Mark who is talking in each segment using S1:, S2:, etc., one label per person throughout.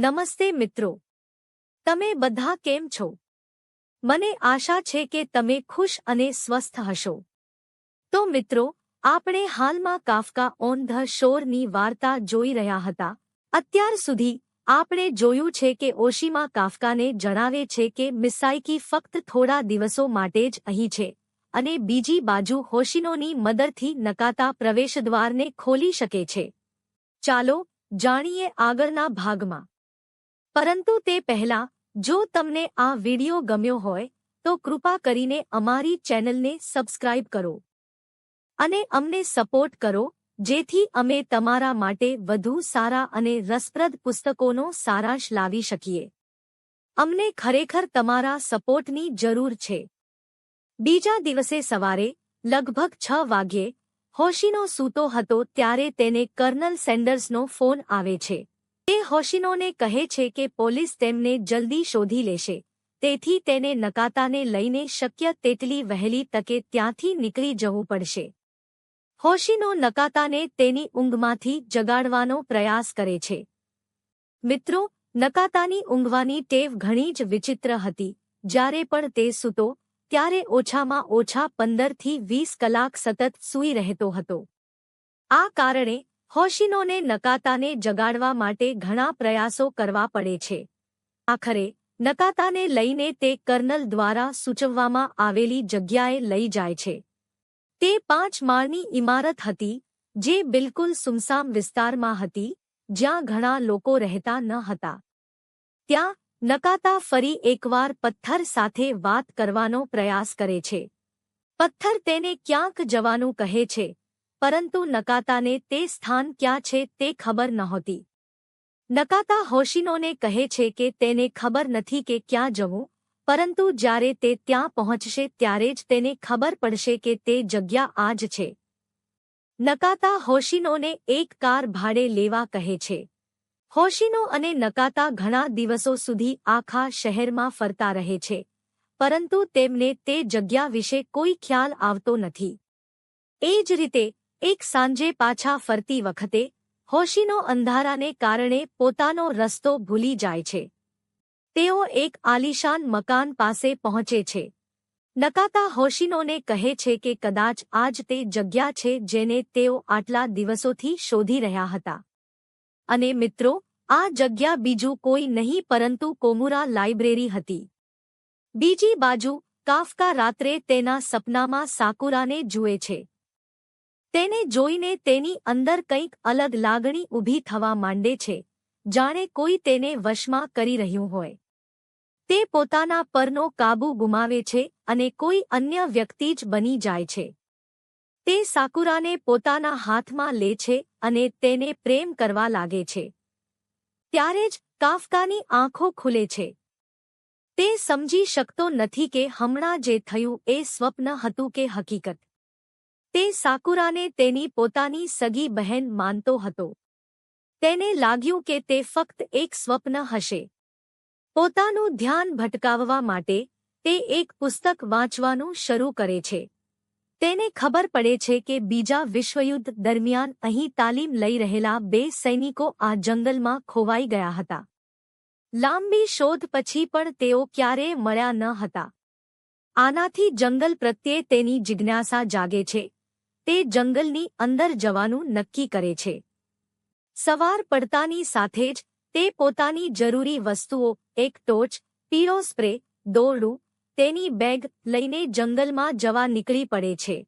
S1: નમસ્તે મિત્રો. તમે બધા કેમ છો? મને આશા છે કે તમે ખુશ અને સ્વસ્થ હશો. તો મિત્રો, આપણે હાલમાં કાફકા ઓન ધ શોરની વાર્તા જોઈ રહ્યા હતા. અત્યાર સુધી આપણે જોયું છે કે ઓશીમા કાફકાને જણાવે છે કે મિસાઇકી ફક્ત થોડા દિવસો માટે જ અહીં છે અને બીજી બાજુ હોશિનોની મદદથી નકાતા પ્રવેશદ્વારને ખોલી શકે છે. ચાલો, જાણીએ આગળના ભાગમાં. પરંતુ તે પહેલા, જો તમને આ વિડિયો ગમ્યો હોય, તો કૃપા કરીને અમારી ચેનલને સબસ્ક્રાઇબ કરો. અને અમને સપોર્ટ કરો, જેથી અમે તમારા માટે વધુ સારા અને રસપ્રદ પુસ્તકોનો સારાંશ લાવી શકીએ. અમને ખરેખર તમારા સપોર્ટની જરૂર છે. બીજા દિવસે સવારે, લગભગ છ વાગ્યે, હોશીનો સૂતો હતો ત્યારે તેને કર્નલ સેન્ડર્સનો ફોન આવે છે. તે હોશિનોને કહે છે કે પોલીસ તેમને જલ્દી શોધી લેશે. તેથી તેને નકાતાને લઈને શક્ય તેટલી વહેલી તકે ત્યાંથી નીકળી જવું પડશે. હોશિનો નકાતાને તેની ઊંઘમાંથી જગાડવાનો પ્રયાસ કરે છે. મિત્રો, નકાતાની ઊંઘવાની ટેવ ઘણી જ વિચિત્ર હતી. જ્યારે પણ તે સૂતો, ત્યારે ઓછામાં ઓછા પંદરથી વીસ કલાક સતત સૂઈ રહેતો હતો. આ કારણે હોશિનોને નકાતાને જગાડવા માટે ઘણા પ્રયાસો કરવા પડે છે. આખરે, નકાતાને લઈને તે કર્નલ દ્વારા સૂચવવામાં આવેલી જગ્યાએ લઈ જાય છે. તે પાંચ માળની ઇમારત હતી, જે બિલકુલ સુમસામ વિસ્તારમાં હતી, જ્યાં ઘણા લોકો રહેતા ન હતા. ત્યાં, નકાતા ફરી એકવાર પથ્થર સાથે વાત કરવાનો પ્રયાસ કરે છે. પથ્થર તેને ક્યાંક જવાનું કહે છે. પરંતુ નકાતાને તે સ્થાન ક્યાં છે તે ખબર નહોતી. નકાતા હોશિનોને કહે છે કે તેને ખબર નથી કે ક્યાં જવું, પરંતુ જ્યારે તે ત્યાં પહોંચશે ત્યારે જ તેને ખબર પડશે કે તે જગ્યા આ જ છે. નકાતા હોશિનોને એક કાર ભાડે લેવા કહે છે. હોશિનો અને નકાતા ઘણા દિવસો સુધી આખા શહેરમાં ફરતા રહે છે, પરંતુ તેમને તે જગ્યા વિશે કોઈ ખ્યાલ આવતો નથી. એ જ રીતે એક સાંજે પાછા ફરતી વખતે, હોશીનો અંધારાને કારણે પોતાનો રસ્તો ભૂલી જાય છે. તેઓ એક આલિશાન મકાન પાસે પહોંચે છે. નકાતા હોશીનોને કહે છે કે કદાચ આજ તે જગ્યા છે જેને તેઓ આટલા દિવસોથી શોધી રહ્યા હતા. અને મિત્રો, આ જગ્યા બીજું કોઈ નહીં પરંતુ કોમુરા લાઇબ્રેરી હતી. બીજી બાજુ, કાફકા રાત્રે તેના સપનામાં સાકુરાને જુએ છે. તેને જોઈને તેની અંદર કંઈક અલગ લાગણી ઊભી થવા માંડે છે. જાણે કોઈ તેને વશમાં કરી રહ્યું હોય. તે પોતાના પરનો કાબુ ગુમાવે છે અને કોઈ અન્ય વ્યક્તિ જ બની જાય છે. તે સાકુરાને પોતાના હાથમાં લે છે અને તેને પ્રેમ કરવા લાગે છે. ત્યારે જ કાફકાની આંખો ખુલે છે. તે સમજી શકતો નથી કે હમણાં જે થયું એ સ્વપ્ન હતું કે હકીકત. તે સાકુરાને તેની પોતાની સગી બહેન માનતો હતો. તેને લાગ્યું કે તે ફક્ત એક સ્વપ્ન હશે. પોતાનું ધ્યાન ભટકાવવા માટે તે એક પુસ્તક વાંચવાનું શરૂ કરે છે. તેને ખબર પડે છે કે બીજા વિશ્વયુદ્ધ દરમિયાન અહીં તાલીમ લઈ રહેલા બે સૈનિકો આ જંગલમાં ખોવાઈ ગયા હતા. લાંબી શોધ પછી પણ તેઓ ક્યારેય મળ્યા ન હતા. આનાથી જંગલ પ્રત્યે તેની જિજ્ઞાસા જાગે છે. તે જંગલની અંદર જવાનું નક્કી કરે છે. સવાર પડતાની સાથે જ તે પોતાની જરૂરી વસ્તુઓ, એક ટોચ, પીળો સ્પ્રે, દોરડું, તેની બેગ લઈને જંગલમાં જવા નીકળી પડે છે.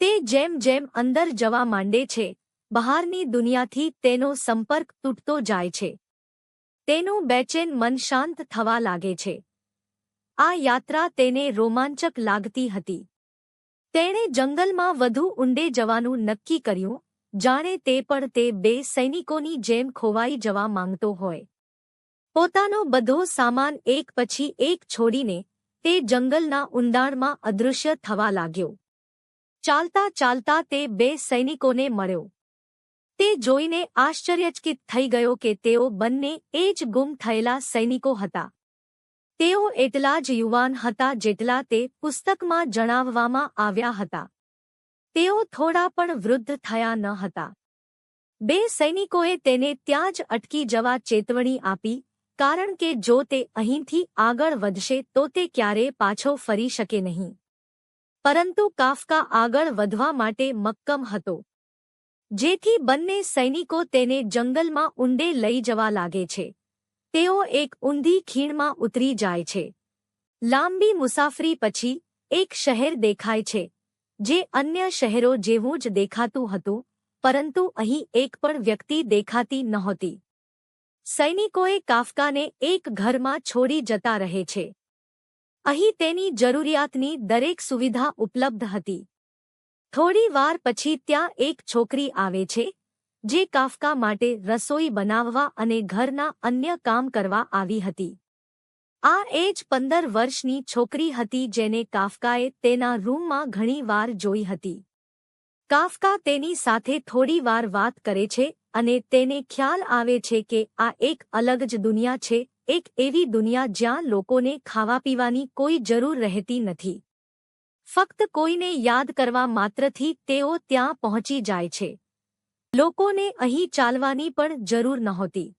S1: તે જેમ જેમ અંદર જવા માંડે છે, બહારની દુનિયાથી તેનો સંપર્ક તૂટતો જાય છે. તેનું બેચેન મન શાંત થવા લાગે છે. આ યાત્રા તેને રોમાંચક લાગતી હતી. તેણે જંગલમાં વધુ ઊંડે જવાનું નક્કી કર્યું, જાણે તે પણ તે બે સૈનિકોની જેમ ખોવાઈ જવા માંગતો હોય. પોતાનો બધો સામાન એક પછી એક છોડીને તે જંગલના ઊંડાણમાં અદૃશ્ય થવા લાગ્યો. ચાલતા ચાલતા તે બે સૈનિકોને મળ્યો. તે જોઈને આશ્ચર્યચકિત થઈ ગયો કે તેઓ બંને એ જ ગુમ થયેલા સૈનિકો હતા. તેઓ એટલા જ યુવાન હતા જેટલા તે પુસ્તકમાં જણાવવામાં આવ્યા હતા. તેઓ થોડા પણ વૃદ્ધ થયા ન હતા. બે સૈનિકોએ તેને ત્યાં જ અટકી જવા ચેતવણી આપી, કારણ કે જો તે અહીંથી આગળ વધશે તો તે ક્યારે પાછો ફરી શકે નહીં. પરંતુ કાફકા આગળ વધવા માટે મક્કમ હતો. જેથી બંને સૈનિકો તેને જંગલમાં ઊંડે લઈ જવા લાગે છે. તેઓ એક ઊંધી ખીણમાં ઉતરી જાય છે. લાંબી મુસાફરી પછી એક શહેર દેખાય છે, જે અન્ય શહેરો જેવું જ દેખાતું હતું, પરંતુ અહીં એક પણ વ્યક્તિ દેખાતી નહોતી. સૈનિકોએ કાફકાને એક ઘરમાં છોડી જતા રહે છે. અહીં તેની જરૂરિયાતની દરેક સુવિધા ઉપલબ્ધ હતી. થોડી વાર પછી ત્યાં એક છોકરી આવે છે જે કાફકા માટે રસોઈ બનાવવા અને ઘરના અન્ય કામ કરવા આવી હતી. આ એ જ પંદર વર્ષની છોકરી હતી જેને કાફકાએ તેના રૂમમાં ઘણી વાર જોઈ હતી. કાફકા તેની સાથે થોડી વાર વાત કરે છે અને તેને ખ્યાલ આવે છે કે આ એક અલગ જ દુનિયા છે, એક એવી દુનિયા જ્યાં લોકોને ખાવા પીવાની કોઈ જરૂર રહેતી નથી. ફક્ત કોઈને યાદ કરવા માત્રથી તેઓ ત્યાં પહોંચી જાય છે. લોકોને અહીં ચાલવાની પણ જરૂર નહોતી.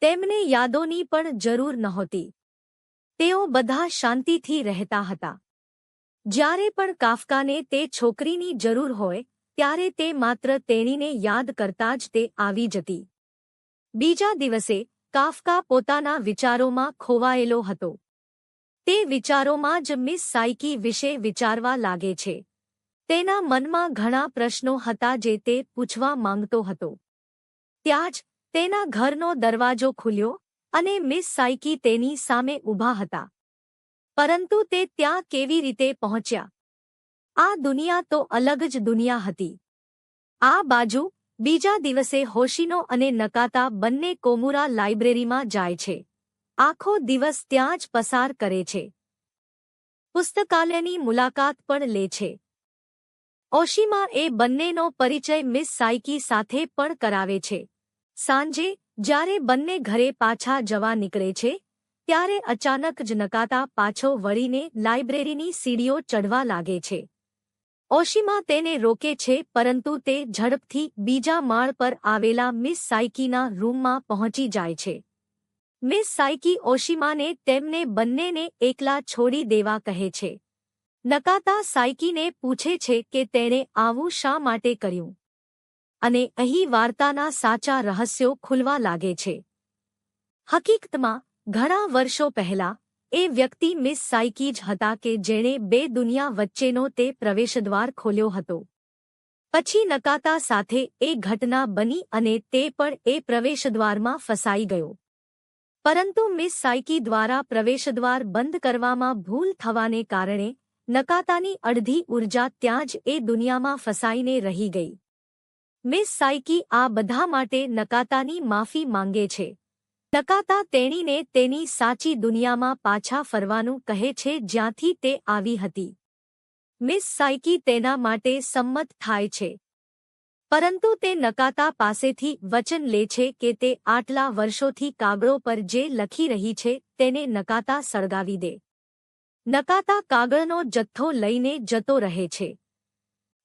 S1: તેમને યાદોની પણ જરૂર નહોતી. તેઓ બધા શાંતિથી રહેતા હતા. જ્યારે પણ કાફકાને તે છોકરીની જરૂર હોય, ત્યારે તે માત્ર તેણીને યાદ કરતા જ તે આવી જતી. બીજા દિવસે, કાફકા પોતાના વિચારોમાં ખોવાયેલો હતો. તે વિચારોમાં જ મિસ સાઇકી વિશે વિચારવા લાગે છે. તેના મનમાં ઘણા પ્રશ્નો હતા જે તે પૂછવા માંગતો હતો. ત્યાં જ તેના ઘરનો દરવાજો ખુલ્યો અને મિસ સાઇકી તેની સામે ઊભા હતા. પરંતુ તે ત્યાં કેવી રીતે પહોંચ્યા? આ દુનિયા તો અલગ જ દુનિયા હતી. આ બાજુ બીજા દિવસે હોશીનો અને નકાતા બંને કોમુરા લાઇબ્રેરીમાં જાય છે. આખો દિવસ ત્યાં જ પસાર કરે છે. પુસ્તકાલયની મુલાકાત પણ લે છે. ઓશીમા એ બંનેનો પરિચય મિસ સાઇકી સાથે પણ કરાવે છે. સાંજે, જ્યારે બંને ઘરે પાછા જવા નીકળે છે, ત્યારે અચાનક જ નકાતા પાછો વળીને લાઇબ્રેરીની સીડીઓ ચઢવા લાગે છે. ઓશીમા તેને રોકે છે, પરંતુ તે ઝડપથી બીજા માળ પર આવેલા મિસ સાઇકીના રૂમમાં પહોંચી જાય છે. મિસ સાઇકી ઓશીમાને તેમને બંનેને એકલા છોડી દેવા કહે છે. નકાતા સાઇકીને પૂછે છે કે તેણે આવું શા માટે કર્યું? અને અહીં વાર્તાના સાચા રહસ્યો ખુલવા લાગે છે. હકીકતમાં, ઘણા વર્ષો પહેલા, એ વ્યક્તિ મિસ સાઇકી જ હતા કે જેણે બે દુનિયા વચ્ચેનો તે પ્રવેશદ્વાર ખોલ્યો હતો. પછી નકાતા સાથે એ ઘટના બની અને તે પણ એ પ્રવેશદ્વારમાં ફસાઈ ગયો. પરંતુ મિસ સાઇકી દ્વારા પ્રવેશદ્વાર બંધ કરવામાં ભૂલ થવાને કારણે નકાતાની અડધી ઊર્જા ત્યાં જ એ દુનિયામાં ફસાઈને રહી ગઈ. મિસ સાઇકી આ બધા માટે નકાતાની માફી માંગે છે. નકાતા તેણીને તેની સાચી દુનિયામાં પાછા ફરવાનું કહે છે જ્યાંથી તે આવી હતી. મિસ સાઇકી તેના માટે સંમત થાય છે. પરંતુ તે નકાતા પાસેથી વચન લે છે કે તે આટલા વર્ષોથી કાગળો પર જે લખી રહી છે તેને નકાતા સળગાવી દે. નકાતા કાગળનો જથ્થો લઈને જતો રહે છે.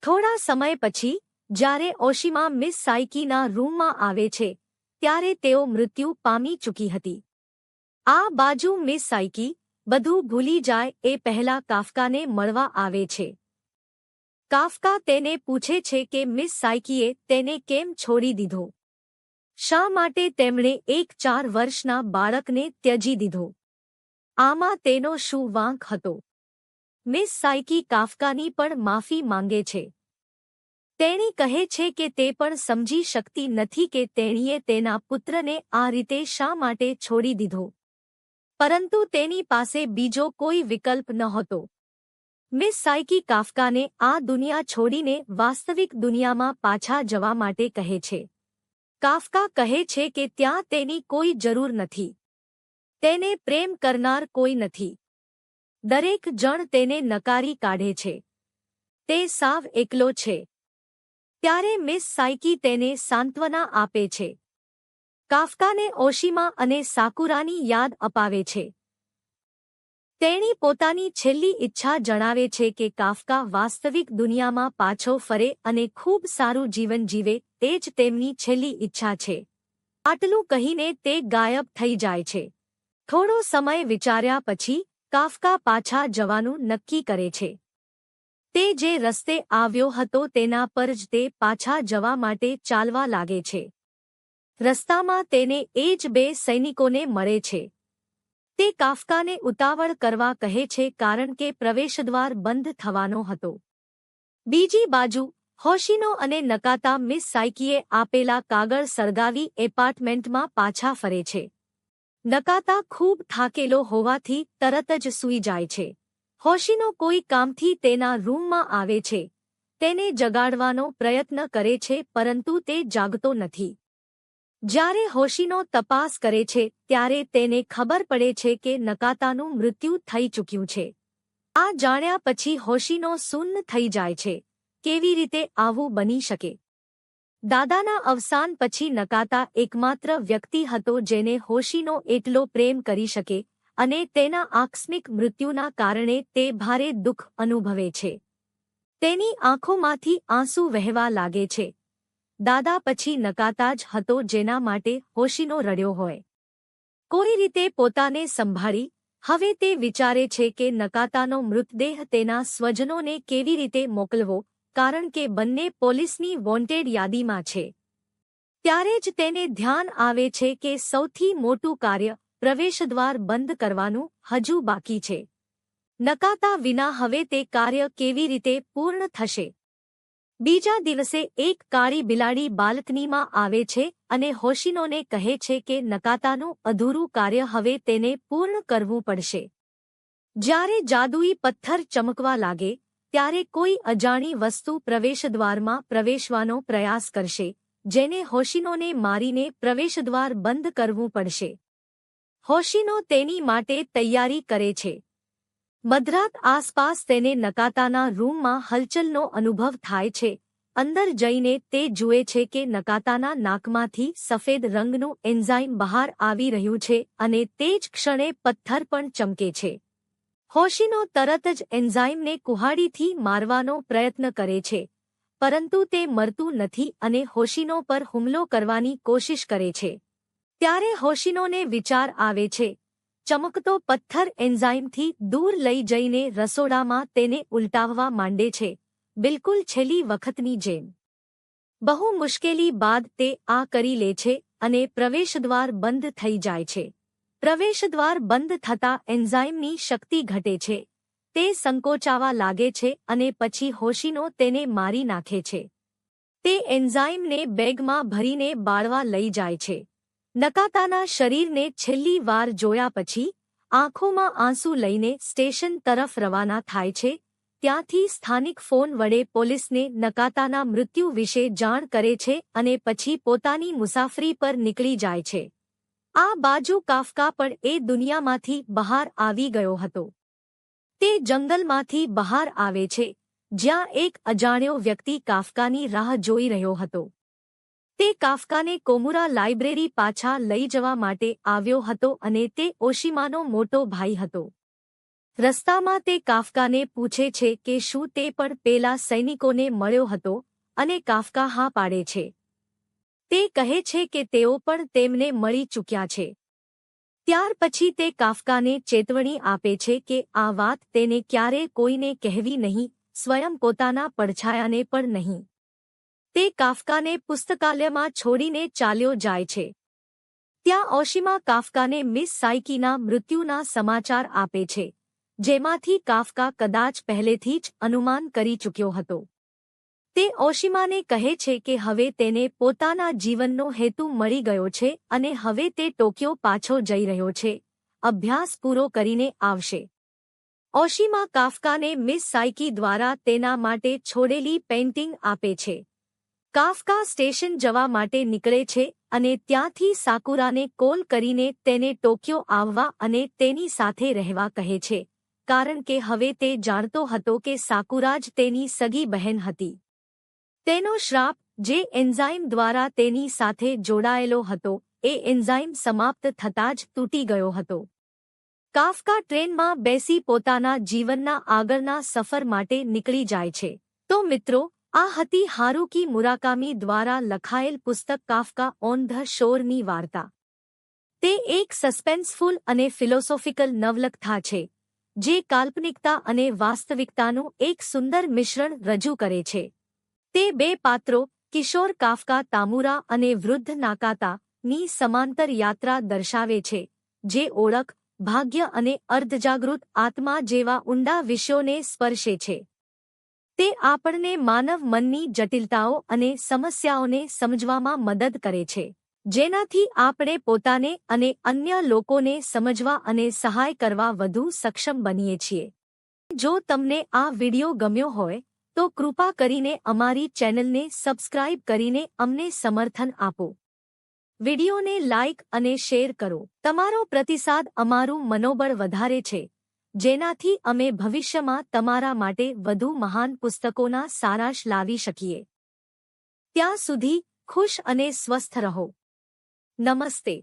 S1: થોડા સમય પછી, જ્યારે ઓશિમા મિસ સાઇકીના રૂમમાં આવે છે, ત્યારે તેઓ મૃત્યુ પામી ચૂકી હતી. આ બાજુ મિસ સાઇકી બધું ભૂલી જાય એ પહેલા કાફકાને મળવા આવે છે. કાફકા તેને પૂછે છે કે મિસ સાઇકીએ તેને કેમ છોડી દીધો? શા માટે તેમણે એક ચાર વર્ષના બાળકને ત્યજી દીધો? આમાં તેનો શું વાંક હતો? મિસ સાઇકી કાફકાની પણ માફી માંગે છે. તેણી કહે છે કે તે પણ સમજી શકતી નથી કે તેણીએ તેના પુત્રને આ રીતે શા માટે છોડી દીધો. પરંતુ તેની પાસે બીજો કોઈ વિકલ્પ નહોતો મિસ સાઇકી કાફકાને આ દુનિયા છોડીને વાસ્તવિક દુનિયામાં પાછા જવા માટે કહે છે. કાફકા કહે છે કે ત્યાં તેની કોઈ જરૂર નથી. તેને પ્રેમ કરનાર કોઈ નથી. દરેક જણ તેને નકારી કાઢે છે. તે સાવ એકલો છે. ત્યારે મિસ સાઇકી તેને સાંત્વના આપે છે. કાફકાને ઓશિમા અને સાકુરાની યાદ અપાવે છે. તેણી પોતાની છેલ્લી ઈચ્છા જણાવે છે કે કાફકા વાસ્તવિક દુનિયામાં પાછો ફરે અને ખૂબ સારું જીવન જીવે તે જ તેમની છેલ્લી ઈચ્છા છે. આટલું કહીને તે ગાયબ થઈ જાય છે. થોડો સમય વિચાર્યા પછી કાફકા પાછા જવાનું નક્કી કરે છે. તે જે રસ્તે આવ્યો હતો તેના પર જ તે પાછા જવા માટે ચાલવા લાગે છે. રસ્તામાં તેને એ જ બે સૈનિકોને મળે છે. તે કાફકાને ઉતાવળ કરવા કહે છે કારણ કે પ્રવેશદ્વાર બંધ થવાનો હતો. બીજી બાજુ, હોશીનો અને નકાતા મિસ સાઇકીએ આપેલા કાગળ સળગાવી એપાર્ટમેન્ટમાં પાછા ફરે છે. નકાતા ખૂબ થાકેલો હોવાથી તરત જ સૂઈ જાય છે. હોશીનો કોઈ કામથી તેના રૂમમાં આવે છે. તેને જગાડવાનો પ્રયત્ન કરે છે, પરંતુ તે જાગતો નથી. જ્યારે હોશીનો તપાસ કરે છે, ત્યારે તેને ખબર પડે છે કે નકાતાનું મૃત્યુ થઈ ચૂક્યું છે. આ જાણ્યા પછી હોશીનો સુન્ન થઈ જાય છે. કેવી રીતે આવું બની શકે? દાદાના અવસાન પછી નકાતા એકમાત્ર વ્યક્તિ હતો જેને હોશીનો એટલો પ્રેમ કરી શકે અને તેના આકસ્મિક મૃત્યુના કારણે તે ભારે દુઃખ અનુભવે છે. તેની આંખોમાંથી આંસુ વહેવા લાગે છે. દાદા પછી નકાતા જ હતો જેના માટે હોશીનો રડ્યો હોય. કોઈ રીતે પોતાને સંભાળી, હવે તે વિચારે છે કે નકાતાનો મૃતદેહ તેના સ્વજનોને કેવી રીતે મોકલવો કારણ કે બંને પોલીસની વોન્ટેડ યાદીમાં છે. ત્યારે જ તેને ધ્યાન આવે છે કે સૌથી મોટું કાર્ય પ્રવેશદ્વાર બંધ કરવાનું હજુ બાકી છે. નકાતા વિના હવે તે કાર્ય કેવી રીતે પૂર્ણ થશે? બીજા દિવસે એક કાળી બિલાડી બાલ્કનીમાં આવે છે અને હોશિનોને કહે છે કે નકાતાનું અધૂરું કાર્ય હવે તેને પૂર્ણ કરવું પડશે. જ્યારે જાદુઈ પથ્થર ચમકવા લાગે ત્યારે કોઈ અજાણી વસ્તુ પ્રવેશદ્વારમાં પ્રવેશવાનો પ્રયાસ કરશે, જેને હોશિનોને મારીને પ્રવેશદ્વાર બંધ કરવું પડશે. હોશિનો તેની માટે તૈયારી કરે છે. મધરાત આસપાસ તેને નકાતાના રૂમમાં હલચલનો અનુભવ થાય છે. અંદર જઈને તે જુએ છે કે નકાતાના નાકમાંથી સફેદ રંગનું એન્ઝાઇમ બહાર આવી રહ્યું છે અને તે જ ક્ષણે પથ્થર પણ ચમકે છે. હોશીનો તરત જ એન્ઝાઇમને કુહાડીથી મારવાનો પ્રયત્ન કરે છે, પરંતુ તે મરતું નથી અને હોશીનો પર હુમલો કરવાની કોશિશ કરે છે. ત્યારે હોશીનોને વિચાર આવે છે, ચમકતો પથ્થર એન્ઝાઇમથી દૂર લઈ જઈને રસોડામાં તેને ઉલટાવવા માંડે છે, બિલકુલ છેલ્લી વખતની જેમ. બહુ મુશ્કેલી બાદ તે આ કરી લે છે અને પ્રવેશદ્વાર બંધ થઈ જાય છે. પ્રવેશદ્વાર બંધ થતા એન્ઝાઇમની શક્તિ ઘટે છે. તે સંકોચાવા લાગે છે અને પછી હોશીનો તેને મારી નાખે છે. તે એન્ઝાઇમને બેગમાં ભરીને બાળવા લઈ જાય છે. નકાતાના શરીરને છેલ્લી વાર જોયા પછી આંખોમાં આંસુ લઈને સ્ટેશન તરફ રવાના થાય છે. ત્યાંથી સ્થાનિક ફોન વડે પોલીસને નકાતાના મૃત્યુ વિશે જાણ કરે છે અને પછી પોતાની મુસાફરી પર નીકળી જાય છે. આ બાજુ કાફકા પણ એ દુનિયામાંથી બહાર આવી ગયો હતો. તે જંગલમાંથી બહાર આવે છે, જ્યાં એક અજાણ્યો વ્યક્તિ કાફકાની રાહ જોઈ રહ્યો હતો. તે કાફકાને કોમુરા લાઇબ્રેરી પાછા લઈ જવા માટે આવ્યો હતો અને તે ઓશિમાનો મોટો ભાઈ હતો. રસ્તામાં તે કાફકાને પૂછે છે કે શું તે પણ પેલા સૈનિકોને મળ્યો હતો અને કાફકા હા પાડે છે. તે કહે છે કે તેઓ પણ તેમને મળી ચૂક્યા છે. ત્યાર પછી તે કાફકાને ચેતવણી આપે છે કે આ વાત તેને ક્યારે કોઈને કહેવી નહીં, સ્વયં પોતાના પડછાયાને પણ નહીં. તે કાફકાને પુસ્તકાલયમાં છોડીને ચાલ્યો જાય છે. ત્યાં ઓશિમા કાફકાને મિસ સાઇકીના મૃત્યુના સમાચાર આપે છે, જેમાંથી કાફકા કદાચ પહેલેથી જ અનુમાન કરી ચૂક્યો હતો. તે ઓશિમાને કહે છે કે હવે તેને પોતાના જીવનનો હેતુ મળી ગયો છે અને હવે તે ટોક્યો પાછો જઈ રહ્યો છે. અભ્યાસ પૂરો કરીને આવશે. ઓશિમા કાફકાને મિસ સાઇકી દ્વારા તેના માટે છોડેલી પેઇન્ટિંગ આપે છે. કાફકા સ્ટેશન જવા માટે નીકળે છે અને ત્યાંથી સાકુરાને કોલ કરીને તેને ટોક્યો આવવા અને તેની સાથે રહેવા કહે છે. કારણ કે હવે તે જાણતો હતો કે સાકુરા જ તેની સગી બહેન હતી. તેનો શ્રાપ, જે એન્ઝાઇમ દ્વારા તેની સાથે જોડાયેલો હતો, એ એન્ઝાઇમ સમાપ્ત થતાં જ તૂટી ગયો હતો. કાફકા ટ્રેનમાં બેસી પોતાના જીવનના આગળના સફર માટે નીકળી જાય છે. તો મિત્રો, આ હતી હારુકી મુરાકામી દ્વારા લખાયેલ પુસ્તક કાફકા ઓન ધ શોરની વાર્તા. તે એક સસ્પેન્સફુલ અને ફિલોસોફિકલ નવલકથા છે, જે કાલ્પનિકતા અને વાસ્તવિકતાનું એક સુંદર મિશ્રણ રજૂ કરે છે. તે બે પાત્રો, કિશોર કાફકા તામુરા અને વૃદ્ધ નાકાતા, ની સમાંતર યાત્રા દર્શાવે છે, જે ઓળખ, ભાગ્ય અને અર્ધજાગૃત આત્મા જેવા ઊંડા વિષયોને સ્પર્શે છે. તે આપણને માનવ મનની જટિલતાઓ અને સમસ્યાઓને સમજવામાં મદદ કરે છે, જેનાથી આપણે પોતાને અને અન્ય લોકોને સમજવા અને સહાય કરવા વધુ સક્ષમ બનીએ છીએ. જો તમને આ વિડિયો ગમ્યો હોય તો કૃપા કરીને અમારી ચેનલને સબસ્ક્રાઇબ કરીને અમને સમર્થન આપો. વિડિયોને લાઇક અને શેર કરો. તમારો પ્રતિસાદ અમારું મનોબળ વધારે છે, જેનાથી અમે ભવિષ્યમાં તમારા માટે વધુ મહાન પુસ્તકોના સારાંશ લાવી શકીએ. ત્યાં સુધી ખુશ અને સ્વસ્થ રહો. નમસ્તે.